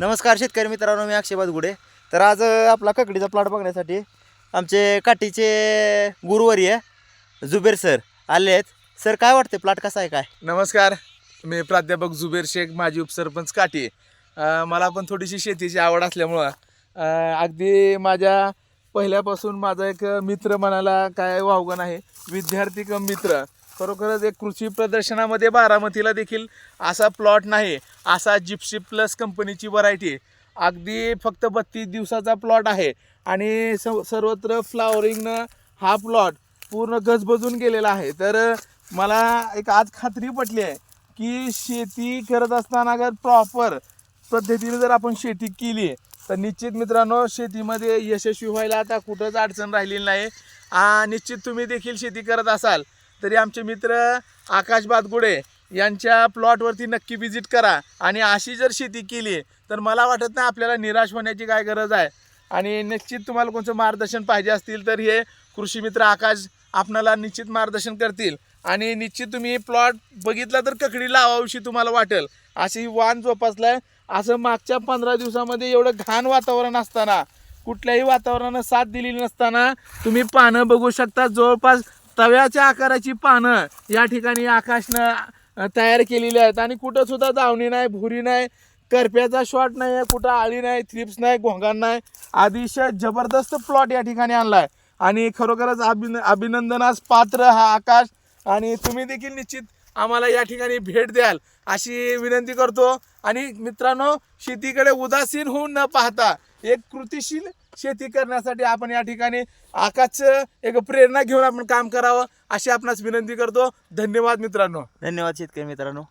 नमस्कार शेतकरी मित्रांनो मी अक्षय गुडे तर आज आपला ककडीचा प्लॉट बघण्यासाठी आमचे काठीचे गुरुवर्य जुबेर सर आले आहेत. सर काय वाटते प्लॉट कसा आहे काय? नमस्कार. मी प्राध्यापक जुबेर शेख माजी उपसरपंच काठी. अ, मला पण थोडीशी शेतीची आवड असल्यामुळं अगदी माझ्या पहिल्यापासून माझा एक मित्र म्हणाला काय वावगण आहे विद्यार्थी कम मित्र. खरोखरच एक कृषी प्रदर्शनामध्ये बारामतीला देखील असा प्लॉट नाही असा जिप्सी प्लस कंपनीची व्हरायटी अगदी फक्त बत्तीस दिवसाचा प्लॉट आहे आणि स सर्वत्र फ्लावरिंगनं हा प्लॉट पूर्ण गजबजून गेलेला आहे. तर मला एक आज खात्री पटली आहे की शेती करत असताना जर प्रॉपर पद्धतीने जर आपण शेती केली तर निश्चित मित्रांनो शेतीमध्ये यशस्वी व्हायला आता कुठंच अडचण राहिलेली नाही. निश्चित तुम्ही देखील शेती करत असाल तरी आमचे मित्र आकाश बादगुडे यांच्या प्लॉटवरती नक्की विजिट करा. आणि अशी जर शेती केली तर मला वाटत नाही आपल्याला निराश होण्याची काय गरज आहे. आणि निश्चित तुम्हाला कोणतं मार्गदर्शन पाहिजे असतील तर हे कृषी मित्र आकाश आपणाला निश्चित मार्गदर्शन करतील. आणि निश्चित तुम्ही प्लॉट बघितला तर ककडी लावाविषयी तुम्हाला वाटेल. अशी वाण जोपासलाय. असं मागच्या पंधरा दिवसामध्ये एवढं घाण वातावरण असताना कुठल्याही वातावरणानं साथ दिलेली नसताना तुम्ही पानं बघू शकता. जवळपास तव्याच्या आकाराची पानं या ठिकाणी आकाशनं तयार केलेली आहेत. आणि कुठं सुद्धा दावणी नाही भुरी नाही करप्याचा शॉट नाही आहे कुठं आळी नाही थ्रिप्स नाही घोंगाण नाही. अतिशय जबरदस्त प्लॉट या ठिकाणी आणला आहे आणि खरोखरच अभिन अभिनंदनास पात्र हा आकाश. आणि तुम्ही देखील निश्चित आम्हाला या ठिकाणी भेट द्याल अशी विनंती करतो. आणि मित्रांनो शेतीकडे उदासीन होऊन न पाहता एक कृतीशील शेती करण्यासाठी आपण या ठिकाणी आकाशचं एक प्रेरणा घेऊन आपण काम करावं अशी आपणास विनंती करतो. धन्यवाद मित्रांनो. धन्यवाद शेतकरी मित्रांनो.